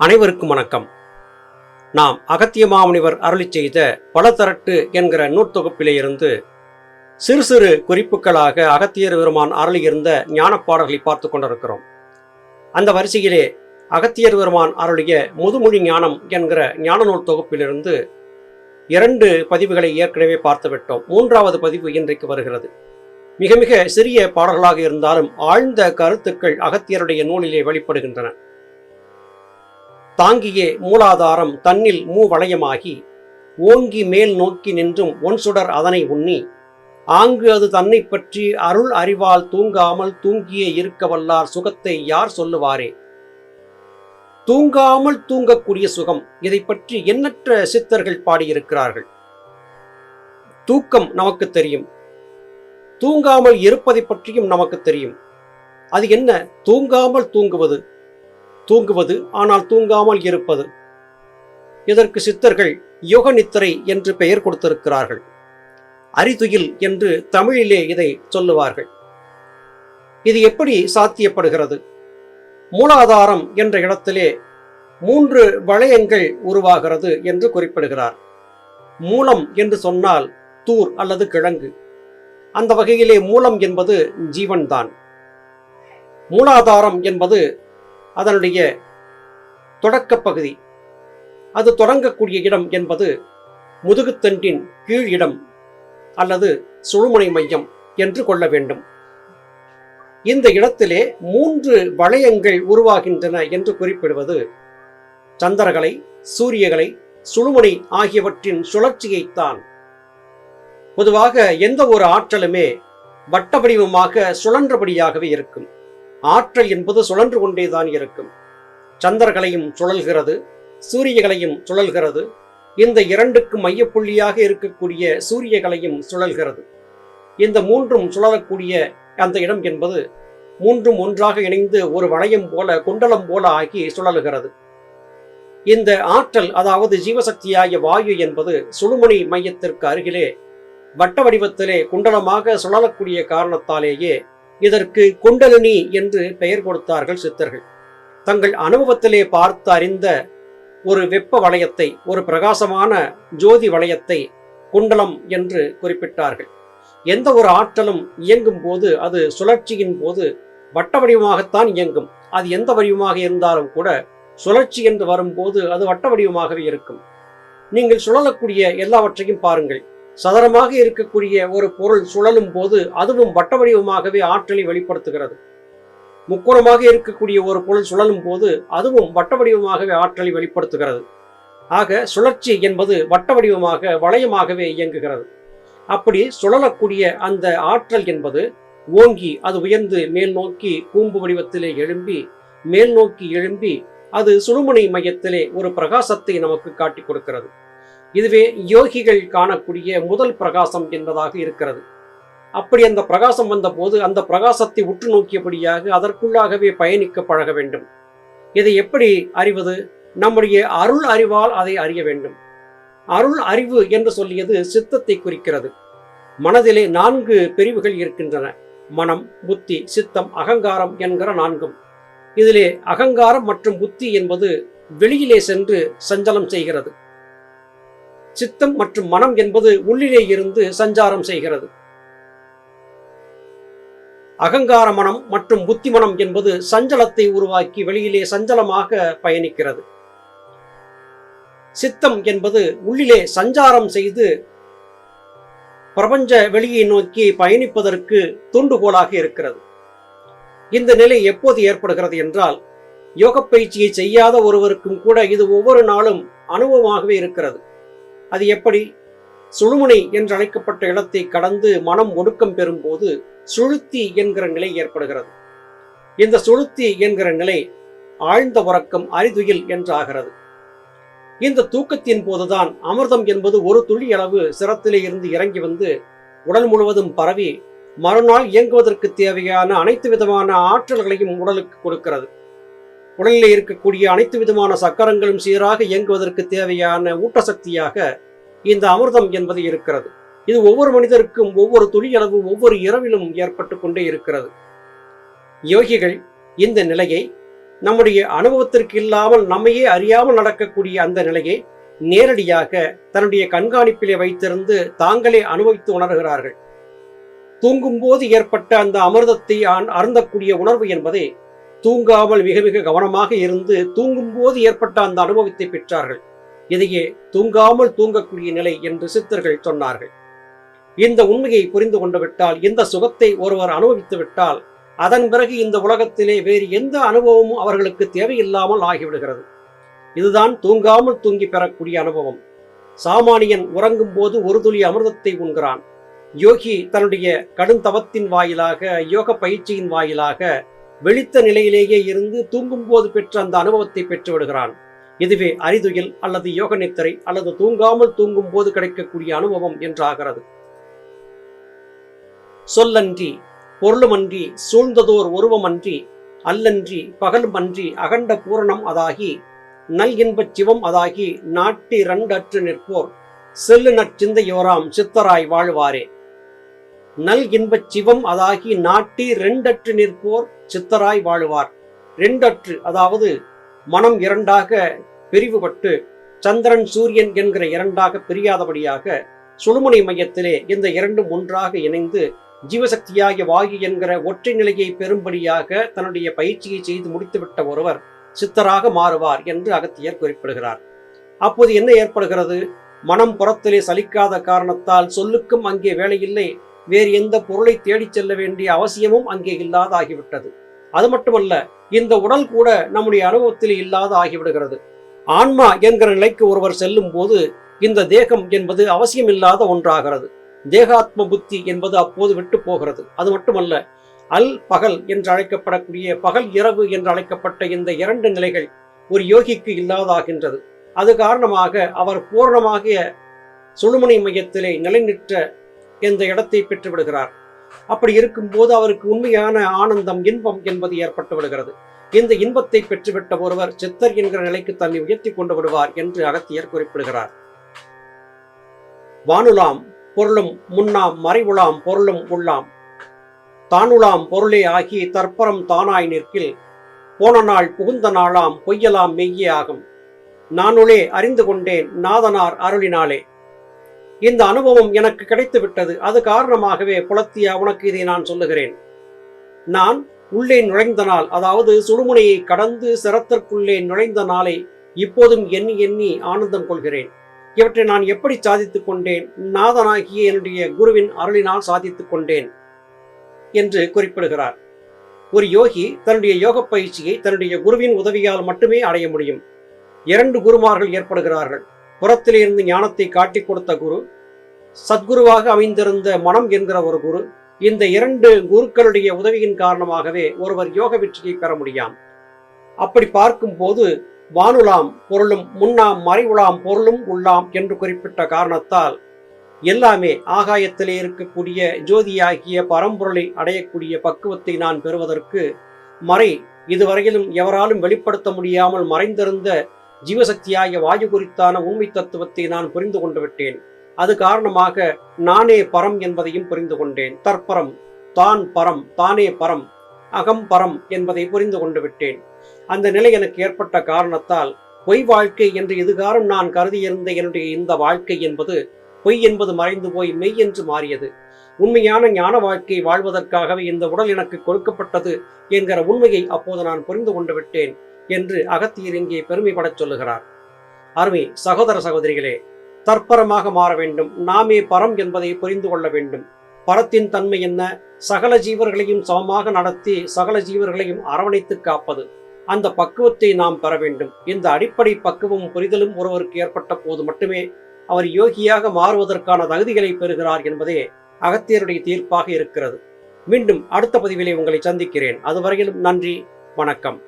அனைவருக்கும் வணக்கம். நாம் அகத்திய மாமுனிவர் அருளி செய்த பலதரட்டு என்கிற நூற்தொகுப்பிலே இருந்து சிறு சிறு குறிப்புகளாக அகத்தியர் பெருமான் அருளியிருந்த ஞானப் பாடல்களை பார்த்து கொண்டிருக்கிறோம். அந்த வரிசையிலே அகத்தியர் பெருமான் அருளிய முதுமொழி ஞானம் என்கிற ஞான நூல் தொகுப்பிலிருந்து இரண்டு பதிவுகளை ஏற்கனவே பார்த்துவிட்டோம். மூன்றாவது பதிவு இன்றைக்கு வருகிறது. மிக மிக சிறிய பாடல்களாக இருந்தாலும் ஆழ்ந்த கருத்துக்கள் அகத்தியருடைய நூலிலே வெளிப்படுகின்றன. தாங்கியே மூலாதாரம் தன்னில் மூவளையமாகி ஓங்கி மேல் நோக்கி நின்றும் ஒன் சுடர் அதனை உண்ணி ஆங்கு அது தன்னை பற்றி அருள் அறிவால் தூங்காமல் தூங்கியே இருக்க வல்லார் சுகத்தை யார் சொல்லுவாரே? தூங்காமல் தூங்கக்கூடிய சுகம் இதை பற்றி எண்ணற்ற சித்தர்கள் பாடியிருக்கிறார்கள். தூக்கம் நமக்கு தெரியும். தூங்காமல் இருப்பதை பற்றியும் நமக்கு தெரியும். அது என்ன? தூங்காமல் தூங்குவது. தூங்குவது ஆனால் தூங்காமல் இருப்பது. இதற்கு சித்தர்கள் யோக நித்திரை என்று பெயர் கொடுத்திருக்கிறார்கள். அரிதுயில் என்று தமிழிலே இதை சொல்லுவார்கள். இது எப்படி சாத்தியப்படுகிறது? மூலாதாரம் என்ற இடத்திலே மூன்று வளையங்கள் உருவாகிறது என்று குறிப்பிடுகிறார். மூலம் என்று சொன்னால் தூர் அல்லது கிழங்கு. அந்த வகையிலே மூலம் என்பது ஜீவன்தான். மூலாதாரம் என்பது அதனுடைய தொடக்கப்பகுதி அது தொடங்கக்கூடிய இடம் என்பது முதுகுத்தண்டின் கீழ் இடம் அல்லது சுழுமுனை மையம் என்று கொள்ள வேண்டும். இந்த இடத்திலே மூன்று வளையங்கள் உருவாகின்றன என்று குறிப்பிடுவது சந்திரகலை சூரியகலை சுழுமுனை ஆகியவற்றின் சுழற்சியைத்தான். பொதுவாக எந்த ஒரு ஆற்றலுமே வட்ட வடிவமாக சுழன்றபடியாகவே இருக்கும். ஆற்றல் என்பது சுழன்று கொண்டேதான் இருக்கும். சந்திரகலையும் சுழல்கிறது சூரியகலையும் சுழல்கிறது. இந்த இரண்டுக்கு மையப்புள்ளியாக இருக்கக்கூடிய சூரியகலையும் சுழல்கிறது. இந்த மூன்றும் சுழலக்கூடிய அந்த இடம் என்பது மூன்றும் ஒன்றாக இணைந்து ஒரு வளையம் போல குண்டலம் போல ஆகி சுழலுகிறது. இந்த ஆற்றல் அதாவது ஜீவசக்தியாகிய வாயு என்பது சுழுமுனை மையத்திற்கு அருகிலே வட்ட வடிவத்திலே குண்டலமாக சுழலக்கூடிய காரணத்தாலேயே இதற்கு குண்டலினி என்று பெயர் கொடுத்தார்கள் சித்தர்கள். தங்கள் அனுபவத்திலே பார்த்து அறிந்த ஒரு வெப்ப வளையத்தை ஒரு பிரகாசமான ஜோதி வளையத்தை குண்டலம் என்று குறிப்பிட்டார்கள். எந்த ஒரு ஆற்றலும் இயங்கும் போது அது சுழற்சியின் போது வட்ட வடிவமாகத்தான் இயங்கும். அது எந்த வடிவமாக இருந்தாலும் கூட சுழற்சி என்று வரும்போது அது வட்ட வடிவமாகவே இருக்கும். நீங்கள் சுழலக்கூடிய எல்லாவற்றையும் பாருங்கள். சதுரமாக இருக்கக்கூடிய ஒரு பொருள் சுழலும் போது அதுவும் வட்ட வடிவமாகவே ஆற்றலை வெளிப்படுத்துகிறது. முக்கோணமாக இருக்கக்கூடிய ஒரு பொருள் சுழலும் போது அதுவும் வட்ட வடிவமாகவே ஆற்றலை வெளிப்படுத்துகிறது. ஆக சுழற்சி என்பது வட்ட வடிவமாக வளையமாகவே இயங்குகிறது. அப்படி சுழலக்கூடிய அந்த ஆற்றல் என்பது ஓங்கி அது உயர்ந்து மேல் நோக்கி கூம்பு வடிவத்திலே எழும்பி மேல் நோக்கி எழும்பி அது சுழுமுனை மையத்திலே ஒரு பிரகாசத்தை நமக்கு காட்டி கொடுக்கிறது. இதுவே யோகிகள் காணக்கூடிய முதல் பிரகாசம் என்பதாக இருக்கிறது. அப்படி அந்த பிரகாசம் வந்தபோது அந்த பிரகாசத்தை உற்று நோக்கியபடியாக அதற்குள்ளாகவே பயணிக்க பழக வேண்டும். இதை எப்படி அறிவது? நம்முடைய அருள் அறிவால் அதை அறிய வேண்டும். அருள் அறிவு என்று சொல்லியது சித்தத்தை குறிக்கிறது. மனதிலே நான்கு பிரிவுகள் இருக்கின்றன. மனம் புத்தி சித்தம் அகங்காரம் என்கிற நான்கும். இதிலே அகங்காரம் மற்றும் புத்தி என்பது வெளியிலே சென்று சஞ்சலம் செய்கிறது. சித்தம் மற்றும் மனம் என்பது உள்ளிலே இருந்து சஞ்சாரம் செய்கிறது. அகங்கார மனம் மற்றும் புத்தி மனம் என்பது சஞ்சலத்தை உருவாக்கி வெளியிலே சஞ்சலமாக பயணிக்கிறது. சித்தம் என்பது உள்ளிலே சஞ்சாரம் செய்து பிரபஞ்ச வெளியை நோக்கி பயணிப்பதற்கு தூண்டுகோலாக இருக்கிறது. இந்த நிலை எப்போது ஏற்படுகிறது என்றால் யோக பயிற்சியை செய்யாத ஒருவருக்கும் கூட இது ஒவ்வொரு நாளும் அனுபவமாகவே இருக்கிறது. அது எப்படி? சுழுமுனை என்று அழைக்கப்பட்ட இடத்தை கடந்து மனம் ஒடுக்கம் பெறும்போது சுழுத்தி என்கிற நிலை ஏற்படுகிறது. இந்த சுழுத்தி என்கிற நிலை ஆழ்ந்த உறக்கம் அரிதுயில் என்று ஆகிறது இந்த தூக்கத்தின் போதுதான் அமிர்தம் என்பது ஒரு துளி அளவு சிரத்திலே இருந்து இறங்கி வந்து உடல் முழுவதும் பரவி மறுநாள் இயங்குவதற்கு தேவையான அனைத்து விதமான ஆற்றல்களையும் உடலுக்கு கொடுக்கிறது. உடலில் இருக்கக்கூடிய அனைத்து விதமான சக்கரங்களும் சீராக இயங்குவதற்கு தேவையான ஊட்டசக்தியாக இந்த அமிர்தம் என்பது இருக்கிறது. இது ஒவ்வொரு மனிதருக்கும் ஒவ்வொரு துளியளவு ஒவ்வொரு இரவிலும் ஏற்பட்டு கொண்டே இருக்கிறது. யோகிகள் இந்த நிலையை நம்முடைய அனுபவத்திற்கு இல்லாமல் நம்மையே அறியாமல் நடக்கக்கூடிய அந்த நிலையை நேரடியாக தன்னுடைய கண்காணிப்பிலே வைத்திருந்து தாங்களே அனுபவித்து உணர்கிறார்கள். தூங்கும்போது ஏற்பட்ட அந்த அமிர்தத்தை அருந்தக்கூடிய உணர்வு என்பதை தூங்காமல் மிக மிக கவனமாக இருந்து தூங்கும்போது ஏற்பட்ட அந்த அனுபவத்தை பெற்றார்கள். இதையே தூங்காமல் தூங்கக்கூடிய நிலை என்று சித்தர்கள் சொன்னார்கள். இந்த உண்மையை புரிந்து கொண்டு விட்டால் இந்த சுகத்தை ஒருவர் அனுபவித்து விட்டால் அதன் பிறகு இந்த உலகத்திலே வேறு எந்த அனுபவமும் அவர்களுக்கு தேவையில்லாமல் ஆகிவிடுகிறது. இதுதான் தூங்காமல் தூங்கி பெறக்கூடிய அனுபவம். சாமானியன் உறங்கும் போது ஒரு துளி அமிர்தத்தை உண்கிறான். யோகி தன்னுடைய கடும் தவத்தின் வாயிலாக யோக பயிற்சியின் வாயிலாக வெளித்த நிலையிலேயே இருந்து தூங்கும் போது பெற்ற அந்த அனுபவத்தை பெற்று விடுகிறான். இதுவே அரிதுயில் அல்லது யோக நித்திரை அல்லது தூங்காமல் தூங்கும் போது கிடைக்கக்கூடிய அனுபவம் என்றாகிறது. சொல்லன்றி பொருளுமன்றி சூழ்ந்ததோர் உருவமன்றி அல்லன்றி பகல்மன்றி அகண்ட பூரணம் அதாகி நல் இன்பச் சிவம் அதாகி நாட்டி ரண்டற்று நிற்போர். செல்லு நற்சிந்தையோராம் சித்தராய் வாழ்வாரே. நல் இன்பச் சிவம் அதாகி நாட்டி ரெண்டற்று நிற்போர் சித்தராய் வாழுவார். ரெண்டற்று அதாவது மனம் இரண்டாக பிரிவுபட்டு சந்திரன் சூரியன் என்கிற இரண்டாக பிரியாதபடியாக சுழுமுனை மையத்திலே இந்த இரண்டும் ஒன்றாக இணைந்து ஜீவசக்தியாகிய வாயு என்கிற ஒற்றை நிலையை பெறும்படியாக தன்னுடைய பயிற்சியை செய்து முடித்துவிட்ட ஒருவர் சித்தராக மாறுவார் என்று அகத்தியர் குறிப்பிடுகிறார். அப்போது என்ன ஏற்படுகிறது? மனம் புறத்திலே சலிக்காத காரணத்தால் சொல்லுக்கும் அங்கே வேலையில்லை. வேறு எந்த பொருளை தேடிச் செல்ல வேண்டிய அவசியமும் அங்கே இல்லாத ஆகிவிட்டது அது மட்டுமல்ல இந்த உடல் கூட நம்முடைய அனுபவத்தில் இல்லாத ஆகிவிடுகிறது ஆன்மா என்கிற நிலைக்கு ஒருவர் செல்லும் போது இந்த தேகம் என்பது அவசியமில்லாத ஒன்றாகிறது. தேகாத்ம புத்தி என்பது அப்போது விட்டு போகிறது. அது மட்டுமல்ல அல் பகல் என்று அழைக்கப்படக்கூடிய பகல் இரவு என்று அழைக்கப்பட்ட இந்த இரண்டு நிலைகள் ஒரு யோகிக்கு இல்லாதாகின்றது. அது காரணமாக அவர் பூர்ணமாக சுழுமனை மையத்திலே நிலைநிற்ற என்ற இடத்தை பெற்று விடுகிறார் அப்படி இருக்கும்போது அவருக்கு உண்மையான ஆனந்தம் இன்பம் என்பது ஏற்பட்டு விடுகிறது. இந்த இன்பத்தை பெற்றுவிட்ட ஒருவர் சித்தர் என்கிற நிலைக்கு தன்னை உயர்த்தி கொண்டு விடுவார் என்று அகத்தியர் குறிப்பிடுகிறார். வானுலாம் பொருளும் முன்னாம் மறைவுலாம் பொருளும் உள்ளாம். தானுலாம் பொருளே ஆகி தற்பரம் தானாய் நிற்கில். போன நாள் புகுந்த நாளாம் பொய்யலாம் மெய்யே ஆகும். நானுளே அறிந்து கொண்டேன் நாதனார் அருளினாலே. இந்த அனுபவம் எனக்கு கிடைத்து விட்டது அது காரணமாகவே புலத்தியா உனக்கு இதை நான் சொல்லுகிறேன். நான் உள்ளே நுழைந்த நாள் அதாவது சுடுமுனையை கடந்து சிரத்திற்குள்ளே நுழைந்த நாளை இப்போதும் எண்ணி எண்ணி ஆனந்தம் கொள்கிறேன். இவற்றை நான் எப்படி சாதித்துக் கொண்டேன்? நாதனாகிய என்னுடைய குருவின் அருளினால் சாதித்துக் கொண்டேன் என்று குறிப்பிடுகிறார். ஒரு யோகி தன்னுடைய யோக பயிற்சியை தன்னுடைய குருவின் உதவியால் மட்டுமே அடைய முடியும். இரண்டு குருமார்கள் ஏற்படுகிறார்கள். புறத்திலே இருந்து ஞானத்தை காட்டிக் கொடுத்த குரு சத்குருவாக அமைந்திருந்த மனம் என்கிற ஒரு குரு இந்த இரண்டு குருக்களுடைய உதவியின் காரணமாகவே ஒருவர் யோக வெற்றியை பெற முடியாம். அப்படி பார்க்கும்போது வானுலாம் பொருளும் முன்னாம் மறைவுலாம் பொருளும் உள்ளாம் என்று குறிப்பிட்ட காரணத்தால் எல்லாமே ஆகாயத்திலே இருக்கக்கூடிய ஜோதியாகிய பரம்பொருளை அடையக்கூடிய பக்குவத்தை நான் பெறுவதற்கு மறை இதுவரையிலும் எவராலும் வெளிப்படுத்த முடியாமல் மறைந்திருந்த ஜீவசக்தியாகிய வாயு குறித்தான உண்மை தத்துவத்தை நான் புரிந்து கொண்டு விட்டேன். அது காரணமாக நானே பரம் என்பதையும் புரிந்து கொண்டேன். தற்பரம் தான் பரம் தானே பரம் அகம் பரம் என்பதை புரிந்து கொண்டு விட்டேன். அந்த நிலை எனக்கு ஏற்பட்ட காரணத்தால் பொய் வாழ்க்கை என்று இதுகாரம் நான் கருதியிருந்த என்னுடைய இந்த வாழ்க்கை என்பது பொய் என்பது மறைந்து போய் மெய் என்று மாறியது. உண்மையான ஞான வாழ்க்கை வாழ்வதற்காகவே இந்த உடல் எனக்கு கொடுக்கப்பட்டது என்கிற உண்மையை அப்போது நான் புரிந்து கொண்டு விட்டேன். என்று அகத்தியர் இங்கே பெருமைப்படச் சொல்லுகிறார். அருமை சகோதர சகோதரிகளே தற்பரமாக மாற வேண்டும். நாமே பரம் என்பதை புரிந்து கொள்ள வேண்டும். பரத்தின் தன்மை என்ன? சகல ஜீவர்களையும் சமமாக நடத்தி சகல ஜீவர்களையும் அரவணைத்து காப்பது. அந்த பக்குவத்தை நாம் பெற வேண்டும். இந்த அடிப்படை பக்குவம் புரிதலும் ஒருவருக்கு ஏற்பட்ட போது மட்டுமே அவர் யோகியாக மாறுவதற்கான தகுதிகளை பெறுகிறார் என்பதே அகத்தியருடைய தீர்ப்பாக இருக்கிறது. மீண்டும் அடுத்த பதிவிலே உங்களை சந்திக்கிறேன். அதுவரையிலும் நன்றி வணக்கம்.